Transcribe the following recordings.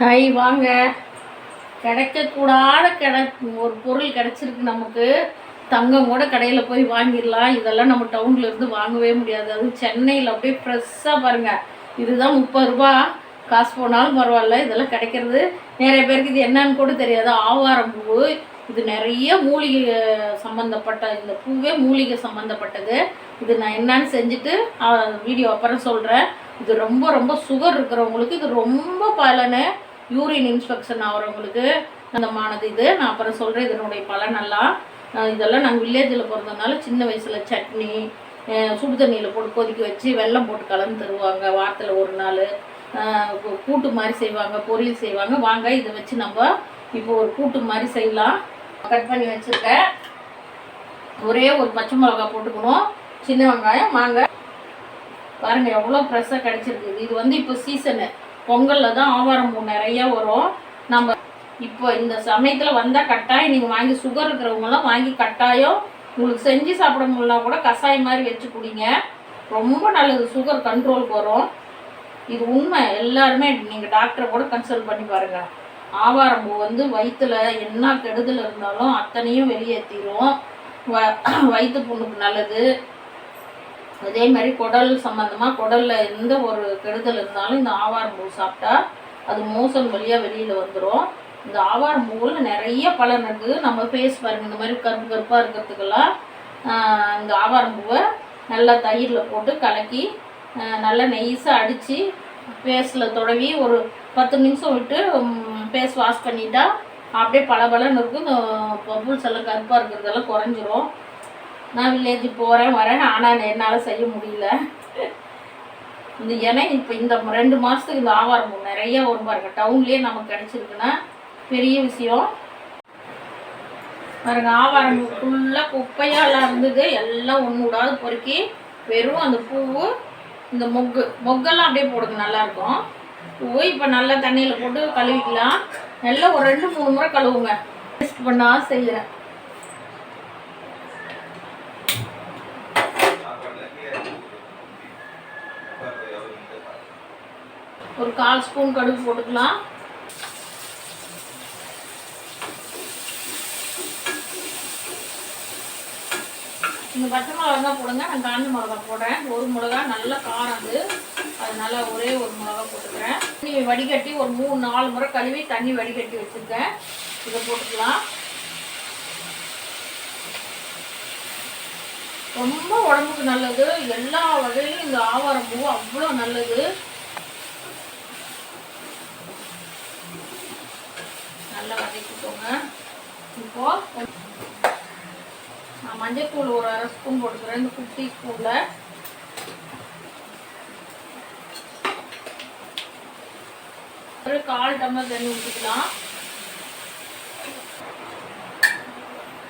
Hi வாங்க. கிடைக்கக்கூடாத கிடை ஒரு பொருள் கிடச்சிருக்கு நமக்கு தங்கம் கூட கடையில் போய் வாங்கிடலாம். இதெல்லாம் நம்ம டவுனில் இருந்து வாங்கவே முடியாது. அதுவும் சென்னையில் அப்படியே ஃப்ரெஷ்ஷாக பாருங்கள் இதுதான் முப்பது ரூபா. காசு போனாலும் பரவாயில்ல இதெல்லாம் கிடைக்கிறது. நிறைய பேருக்கு இது என்னன்னு கூட தெரியாது. ஆவாரம் பூ. இது நிறைய மூலிகை சம்மந்தப்பட்ட இந்த பூவே மூலிகை சம்மந்தப்பட்டது இது நான் என்னன்னு செஞ்சுட்டு வீடியோ அப்புறம் சொல்கிறேன் இது ரொம்ப ரொம்ப சுகர் இருக்கிறவங்களுக்கு இது ரொம்ப பலனை. யூரின் இன்ஸ்பெக்ஷன் ஆகிறவங்களுக்கு அந்தமானது இது. நான் அப்புறம் சொல்கிறேன் இதனுடைய பலனெல்லாம் இதெல்லாம் நாங்கள் வில்லேஜில் பிறந்ததுனால சின்ன வயசில் சட்னி சுடு தண்ணியில் போட்டு கொதிக்க வச்சு வெள்ளம் போட்டு கலந்து தருவாங்க வாரத்தில் ஒரு நாள். கூட்டு மாதிரி செய்வாங்க பொரியல் செய்வாங்க. வாங்க இதை வச்சு நம்ம இப்போ ஒரு கூட்டு மாதிரி செய்யலாம். கட் பண்ணி வச்சுருக்கேன். ஒரே ஒரு பச்சை மிளகா போட்டுக்கணும். சின்ன வெங்காயம் வாங்க பாருங்கள் எவ்வளோ ஃப்ரெஷ்ஷாக கிடச்சிருக்கு இது வந்து இப்போ சீசனு பொங்கலில் தான் ஆவாரம் பூ நிறைய வரும். நம்ம இப்போ இந்த சமயத்தில் வந்தால் கட்டாயம் நீங்கள் வாங்கி சுகர் இருக்கிறவங்கலாம் வாங்கி கட்டாயம் உங்களுக்கு செஞ்சு சாப்பிட முடியல கூட கஷாயம் மாதிரி வச்சு குடிங்க. ரொம்ப நல்லது சுகர் கண்ட்ரோலுக்கு வரும். இது உண்மை. எல்லாருமே நீங்கள் டாக்டரை கூட கன்சல்ட் பண்ணி பாருங்கள் ஆவாரம் பூ வந்து வயிற்றில் என்ன கெடுதல் இருந்தாலும் அத்தனையும் வெளியேற்றிடும் வ வயிற்று புண்ணுக்கு நல்லது. அதே மாதிரி குடல் சம்மந்தமாக குடலில் எந்த ஒரு கெடுதல் இருந்தாலும் இந்த ஆவாரம் பூ சாப்பிட்டா அது மோசன் வழியாக வெளியில் வந்துடும் இந்த ஆவாரம் பூவில் நிறைய பலன் இருக்குது. நம்ம ஃபேஸ் பாருங்கள் இந்த மாதிரி கருப்பு கருப்பாக இருக்கிறதுக்கெல்லாம் இந்த ஆவாரம் பூவை நல்லா தயிரில் போட்டு கலக்கி நல்லா நெய்ஸாக அடித்து ஃபேஸில் தொடவி ஒரு பத்து நிமிஷம் விட்டு ஃபேஸ் வாஷ் பண்ணிட்டா அப்படியே பளபளன்னு இருக்கும். இந்த பபுள்ஸ் எல்லாம் கருப்பாக இருக்கிறதெல்லாம் குறைஞ்சிரும். நான் வில்லேஜ் போகிறேன் வரேன். ஆனால் என்னால் செய்ய முடியல. இந்த ஏன்னா இப்போ இந்த ரெண்டு மாதத்துக்கு இந்த ஆவாரம் பூ நிறைய வரும் பாருங்க. டவுன்லேயே நமக்கு கிடச்சிருக்குன்னா பெரிய விஷயம். பாருங்க ஆவாரம் ஃபுல்லாக குப்பையாலாம் இருந்தது எல்லாம் ஒன்று விடாது பொறுக்கி வெறும் அந்த பூவு இந்த மொக்கு. மொக்கெல்லாம் அப்படியே போடுங்க நல்லாயிருக்கும் பூ இப்போ நல்லா தண்ணியில் போட்டு கழுவிக்கலாம். நல்லா ஒரு ரெண்டு மூணு முறை கழுவுங்க. டேஸ்ட் பண்ணால் செய்கிறேன் ஒரு கால் ஸ்பூன் கடுகு போட்டுக்கலாம். இந்த பச்சை மிளகா தான் போடுங்க. நான் காஞ்ச மிளகா போடுறேன். ஒரு மிளகா நல்ல காரம் அது. அதனால ஒரே ஒரு மிளகா போட்டுக்கிறேன். தண்ணி வடிகட்டி ஒரு மூணு நாலு முறை கழுவி தண்ணி வடிகட்டி வச்சுருக்கேன். இதை போட்டுக்கலாம். ரொம்ப உடம்புக்கு நல்லது. எல்லா வகையிலும் இந்த ஆவாரம் பூ அவ்வளோ நல்லது. வதக்கிக்கோங்க. இப்போ நான் மஞ்சள்தூள் ஒரு அரை ஸ்பூன் போட்டுக்கிறேன். இந்த குட்டி ஸ்பூனில் ஒரு கால் டம்ளர் தண்ணி ஊற்றிக்கலாம்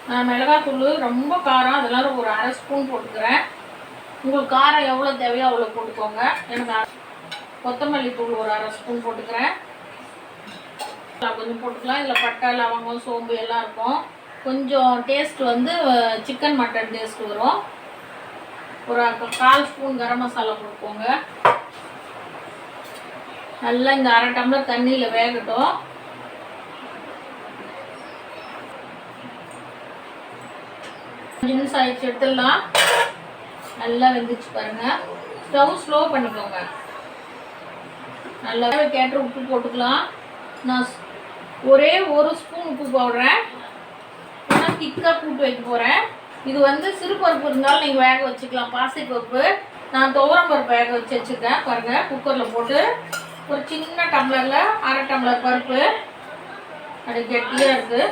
நான் மிளகாத்தூள் ரொம்ப காரம் அதெல்லாம் ஒரு அரை ஸ்பூன் போட்டுக்கிறேன். உங்களுக்கு காரம் எவ்வளோ தேவையோ அவ்வளோ போட்டுக்கோங்க. எனக்கு கொத்தமல்லி தூள் ஒரு அரை ஸ்பூன் போட்டுக்கிறேன். கொஞ்சம் போட்டுக்கலாம். இதில் பட்டை லவங்கம் சோம்பு எல்லாம் இருக்கும். கொஞ்சம் டேஸ்ட் வந்து சிக்கன் மட்டன் டேஸ்ட் வரும். ஒரு கால் ஸ்பூன் கரம் மசாலா போட்டுக்கோங்க. நல்லா இந்த அரை டம்ளர் தண்ணியில் வேகட்டும். அஞ்சு நிமிஷம் ஆயிடுச்சு எடுத்துடலாம். நல்லா வெந்துச்சு பாருங்க. ஸ்டவ் ஸ்லோ பண்ணிக்கோங்க. நல்லா கேட்டு உப்பு போட்டுக்கலாம். நான் ஒரே ஒரு ஸ்பூன் உப்பு போடுறேன். ஏன்னா திக்காக கூட்டு வைக்க போகிறேன் இது வந்து சிறு பருப்பு இருந்தாலும் நீங்கள் வேக வச்சுக்கலாம். பாசிப்பருப்பு நான் துவரம் பருப்பு வேக வச்சு வச்சுருக்கேன். பாருங்கள் குக்கரில் போட்டு ஒரு சின்ன டம்ளரில் அரை டம்ளர் பருப்பு. அது கெட்டியாக இருக்குது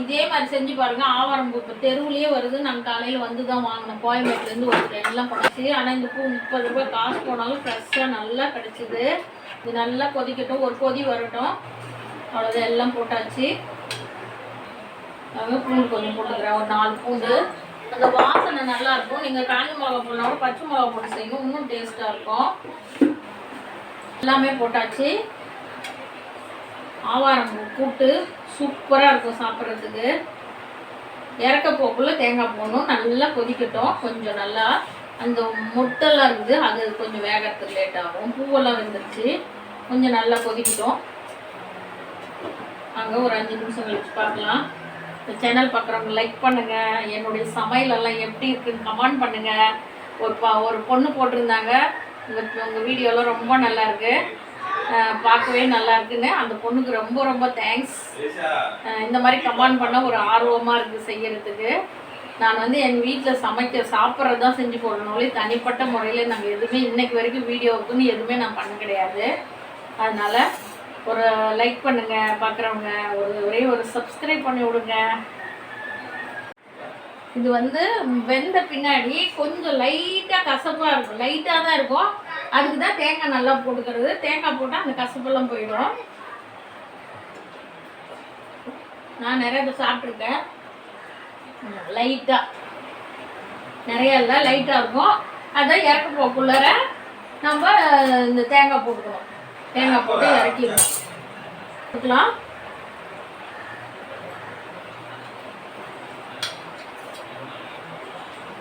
இதே மாதிரி செஞ்சு பாருங்கள் ஆவாரம் பூ இப்போ வருது. நாங்கள் காலையில் வந்து தான் வாங்கினோம். கோயம்பேட்டிலேருந்து ஒரு எல்லாம் பண்ணிச்சு ஆனால் இந்த பூ முப்பது ரூபாய் காசு போனாலும் ஃப்ரெஷ்ஷாக நல்லா கிடச்சிது. இது நல்லா கொதிக்கட்டும். ஒரு கொதி வரட்டும். அவ்வளோதான் எல்லாம் போட்டாச்சு. நாங்கள் பூண்டு கொஞ்சம் போட்டுக்கிறேன் ஒரு நாலு பூண்டு. அந்த வாசனை நல்லா இருக்கும். நீங்கள் காஞ்ச மிளகா போடலாம் பச்சை மிளகா போட்டு செய்யணும் இன்னும் டேஸ்ட்டாக இருக்கும். எல்லாமே போட்டாச்சு. ஆவாரம் கூட்டு சூப்பராக இருக்கும் சாப்பிட்றதுக்கு. இறக்க போக்குள்ள தேங்காய் போடணும் நல்லா கொதிக்கட்டும் கொஞ்சம் நல்லா. அந்த முட்டெல்லாம் இருக்குது அது கொஞ்சம் வேகத்துக்கு லேட் ஆகும். பூவெல்லாம் வெந்துருச்சு. கொஞ்சம் நல்லா கொதிக்கட்டும். அங்கே ஒரு அஞ்சு நிமிஷம் கழிச்சு பார்க்கலாம். இந்த சேனல் பார்க்குறவங்க லைக் பண்ணுங்கள் என்னுடைய சமையல் எல்லாம் எப்படி இருக்குன்னு கமெண்ட் பண்ணுங்கள் ஒரு பா ஒரு பொண்ணு போட்டிருந்தாங்க. உங்கள் உங்கள் வீடியோலாம் ரொம்ப நல்லாயிருக்கு பார்க்கவே நல்லா இருக்குன்னு அந்த பொண்ணுக்கு ரொம்ப ரொம்ப தேங்க்ஸ் இந்த மாதிரி கமெண்ட் பண்ண ஒரு ஆர்வமாக இருக்குது செய்யறதுக்கு. நான் வந்து எங்கள் வீட்டில் சமைக்க சாப்பிட்றது தான் செஞ்சு போடணும்லே தனிப்பட்ட முறையில் நாங்கள் எதுவுமே இன்றைக்கு வரைக்கும் வீடியோவுக்குன்னு எதுவுமே நான் பண்ண கிடையாது. அதனால் ஒரு லைக் பண்ணுங்க பார்க்குறவங்க ஒரு ஒரே ஒரு சப்ஸ்கிரைப் பண்ணி விடுங்க. இது வந்து வெந்த பின்னாடி கொஞ்சம் லைட்டாக கசப்பாக இருக்கும். லைட்டாக தான் இருக்கும். அதுக்கு தான் தேங்காய் நல்லா போட்டுக்கிறது. தேங்காய் போட்டால் அந்த கசப்பெல்லாம் போயிடும். நான் நிறைய இதை சாப்பிட்ருக்கேன் லைட்டாக நிறைய இல்லை லைட்டாக இருக்கும். அதான் இறக்க போக்குள்ளார நம்ம இந்த தேங்காய் போட்டுக்கணும். தேங்காய் போட்டு இறக்கிடணும் போட்டுக்கலாம்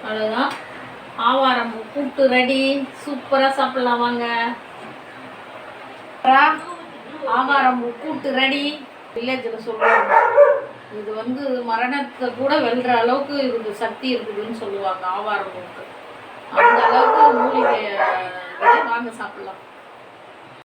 அவ்வளோதான் ஆவாரம் கூட்டு ரெடி சூப்பராக சாப்பிடலாம் வாங்க. ஆவாரம் கூட்டு ரெடி வில்லேஜில் சொல்லுவாங்க. இது வந்து மரணத்தை கூட வெல்ற அளவுக்கு இதுக்கு சக்தி இருக்குதுன்னு சொல்லுவாங்க ஆவாரம் கூட்டு. அந்த அளவுக்கு மூலிகை இதை வாங்க சாப்பிடலாம்.